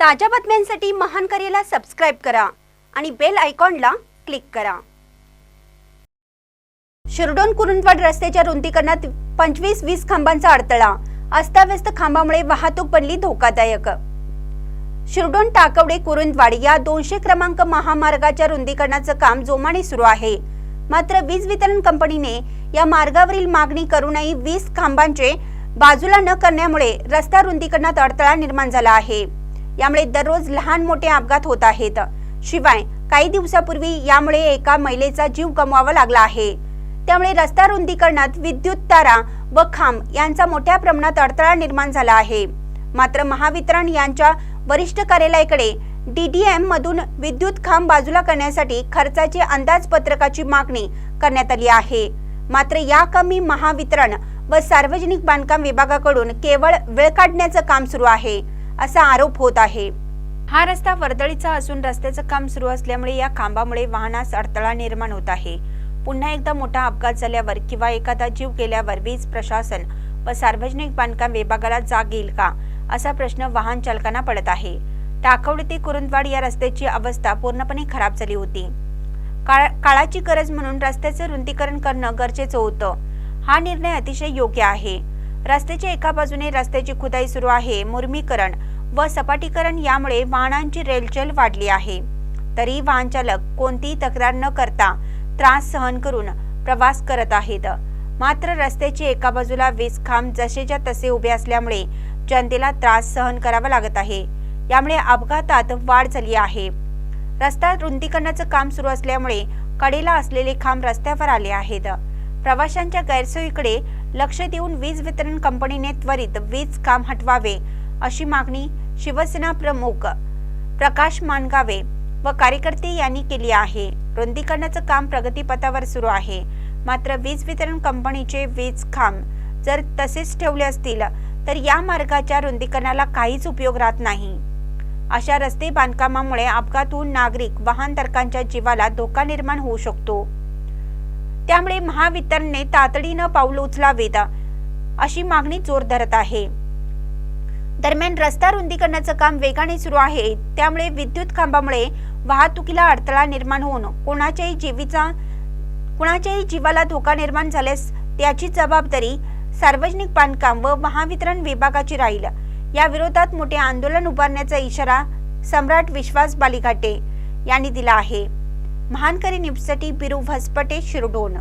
ताज्या बातम्यांसाठी महान करेला सबस्क्राईब करा आणि बेल आयकॉनला क्लिक करा. शिरडोन कुरुंदवाड रस्त्याच्या रुंदीकरणात पंचवीस वीस खांबांचा अडथळा. अस्ताव्यस्त खांबामुळे वाहतूक बनली धोकादायक. शिरडोन टाकवडे कुरुंदवाड या दोनशे क्रमांक महामार्गाच्या रुंदीकरणाचं काम जोमाने सुरू आहे. मात्र वीज वितरण कंपनीने या मार्गावरील मागणी करूनही वीस खांबांचे बाजूला न करण्यामुळे रस्ता रुंदीकरणात अडथळा निर्माण झाला आहे. यामुळे दररोज लहान मोठे अपघात होत आहेत. शिवाय काही दिवसापूर्वी यामुळे एका महिलेचा जीव गमवावा लागला आहे. त्यामुळे रस्ता रुंदीकरणात विद्युत तारा व खांब यांचा मोठ्या प्रमाणात अडथळा निर्माण झाला आहे. मात्र महावितरण यांच्या वरिष्ठ कार्यालयाकडे डीडीएम मधून विद्युत खांब बाजूला करण्यासाठी खर्चाची अंदाजपत्रकाची मागणी करण्यात आली आहे. मात्र या कमी महावितरण व सार्वजनिक बांधकाम विभागाकडून केवळ वेळ काढण्याचं काम सुरू आहे. असा आरोप होत आहे. हा रस्ता वर्दळीचा असून रस्त्याचं काम सुरू असल्यामुळे या खांबामुळे वाहनास अडथळा निर्माण होत आहे. पुन्हा एकदा मोठा अपघात झाल्यावर किंवा एखादा जीव गेल्यावर वीज प्रशासन व सार्वजनिक बांधकाम विभागाला जाग येईल का असा प्रश्न वाहन चालकांना पडत आहे. टाकवडी ते कुरुंदवाड या रस्त्याची अवस्था पूर्णपणे खराब झाली होती. काळ काळाची गरज म्हणून रस्त्याचं रुंदीकरण करणं गरजेचं होतं. हा निर्णय अतिशय योग्य आहे. रस्त्याच्या एका बाजूने रस्त्याची खुदाई सुरू आहे मुर्मीकरण व सपाटीकरण यामुळे वाहनांची रेलचेल वाढली आहे. तरी वाहन चालक कोणतीही तक्रार न करता त्रास सहन करून प्रवास करत आहेत. मात्र रस्त्याची एका बाजूला वीज खांब जसेच्या तसे उभे असल्यामुळे जनतेला त्रास सहन करावा लागत आहे. यामुळे अपघातात वाढ झाली आहे. रस्ता रुंदीकरणाचं काम सुरू असल्यामुळे कडेला असलेले खांब रस्त्यावर आले आहेत. प्रवाशांच्या गैरसोयीकडे लक्ष देऊन वीज वितरण कंपनीने त्वरित वीज काम हटवावे अशी मागणी शिवसेना प्रमुख प्रकाश मानगावे व कार्यकर्ते यांनी केली आहे. रुंदीकरणाचं काम प्रगतीपथावर सुरू आहे. मात्र वीज वितरण कंपनीचे वीज खांब जर तसेच ठेवले असतील तर या मार्गाच्या रुंदीकरणाला काहीच उपयोग राहत नाही. अशा रस्ते बांधकामामुळे अपघात होऊन नागरिक वाहनधारकांच्या जीवाला धोका निर्माण होऊ शकतो. त्यामुळे महावितरणने तातडीनं पाऊल उचलावेत अशी मागणी जोर धरत आहे. दरम्यान रस्ता रुंदीकरणाचं काम वेगाने सुरू आहे त्यामुळे विद्युत खांबामुळे वाहतुकीला अडथळा निर्माण होऊन कोणाच्याही जीवीचा कुणाच्याही जीवाला धोका निर्माण झाल्यास त्याची जबाबदारी सार्वजनिक बांधकाम व महावितरण विभागाची राहील. या विरोधात मोठे आंदोलन उभारण्याचा इशारा सम्राट विश्वास बालिघाटे यांनी दिला आहे. महानकरी न्यूजसाठी बिरू भसपटे शिरडोन